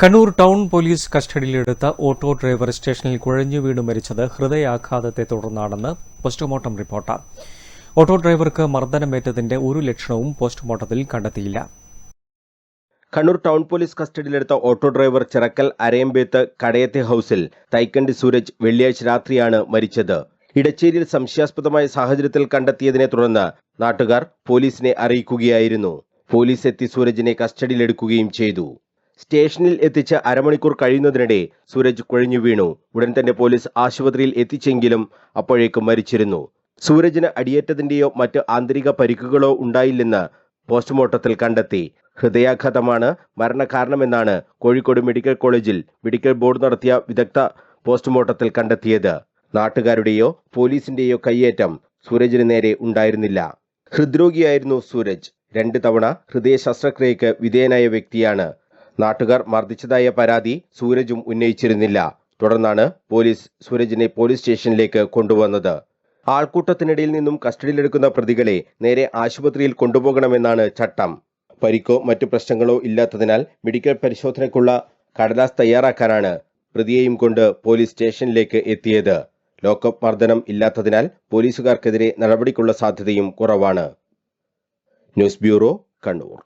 Kannur town police കസ്റ്റഡിയിലെടുത്ത auto driver സ്റ്റേഷനിൽ കുഴഞ്ഞു വീണ് മരിച്ചത് ഹൃദയാഘാതത്തെ തുടർന്നാണെന്ന് പോസ്റ്റ്മോർട്ടം റിപ്പോർട്ട്. ഓട്ടോ ഡ്രൈവർക്ക് മർദ്ദനമേറ്റതിന്റെ ഒരു ലക്ഷണവും പോസ്റ്റ്മോർട്ടത്തിൽ കണ്ടെത്തിയില്ല. കണ്ണൂർ ടൗൺ പോലീസ് കസ്റ്റഡിയിലെടുത്ത ഓട്ടോ ഡ്രൈവർ ചിറക്കൽ അരയമ്പേത്ത് കടയത്തെ ഹൌസിൽ തൈക്കണ്ടി സൂരജ് വെള്ളിയാഴ്ച രാത്രിയാണ് മരിച്ചത്. ഇടച്ചേരിയിൽ സംശയാസ്പദമായ സാഹചര്യത്തിൽ കണ്ടെത്തിയതിനെ തുടർന്ന് നാട്ടുകാർ പോലീസിനെ അറിയിക്കുകയായിരുന്നു. പോലീസ് എത്തി സൂരജിനെ കസ്റ്റഡിയിലെടുക്കുകയും ചെയ്തു. സ്റ്റേഷനിൽ എത്തിച്ച് അരമണിക്കൂർ കഴിയുന്നതിനിടെ സൂരജ് കുഴഞ്ഞു വീണു. ഉടൻ തന്നെ പോലീസ് ആശുപത്രിയിൽ എത്തിച്ചെങ്കിലും അപ്പോഴേക്കും മരിച്ചിരുന്നു. സൂരജിന് അടിയേറ്റതിന്റെയോ മറ്റ് ആന്തരിക പരിക്കുകളോ ഉണ്ടായില്ലെന്ന് പോസ്റ്റ്മോർട്ടത്തിൽ കണ്ടെത്തി. ഹൃദയാഘാതമാണ് മരണകാരണമെന്നാണ് കോഴിക്കോട് മെഡിക്കൽ കോളേജിൽ മെഡിക്കൽ ബോർഡ് നടത്തിയ വിദഗ്ധ പോസ്റ്റ്മോർട്ടത്തിൽ കണ്ടെത്തിയത്. നാട്ടുകാരുടെയോ പോലീസിന്റെയോ കയ്യേറ്റം സൂരജിന് നേരെ ഉണ്ടായിരുന്നില്ല. ഹൃദ്രോഗിയായിരുന്നു സൂരജ്. രണ്ട് തവണ ഹൃദയ ശസ്ത്രക്രിയക്ക് വിധേയനായ വ്യക്തിയാണ് നാട്ടുകാർ മർദ്ദിച്ചതായ പരാതി സൂരജും ഉന്നയിച്ചിരുന്നില്ല. തുടർന്നാണ് പോലീസ് സൂരജിനെ പോലീസ് സ്റ്റേഷനിലേക്ക് കൊണ്ടുവന്നത്. ആൾക്കൂട്ടത്തിനിടയിൽ നിന്നും കസ്റ്റഡിയിലെടുക്കുന്ന പ്രതികളെ നേരെ ആശുപത്രിയിൽ കൊണ്ടുപോകണമെന്നാണ് ചട്ടം. പരിക്കോ മറ്റു പ്രശ്നങ്ങളോ ഇല്ലാത്തതിനാൽ മെഡിക്കൽ പരിശോധനയ്ക്കുള്ള കടലാസ് തയ്യാറാക്കാനാണ് പ്രതിയെയും കൊണ്ട് പോലീസ് സ്റ്റേഷനിലേക്ക് എത്തിയത്. ലോക്കപ്പ് മർദ്ദനം ഇല്ലാത്തതിനാൽ പോലീസുകാർക്കെതിരെ നടപടിക്കുള്ള സാധ്യതയും കുറവാണ്. News bureau Kannur.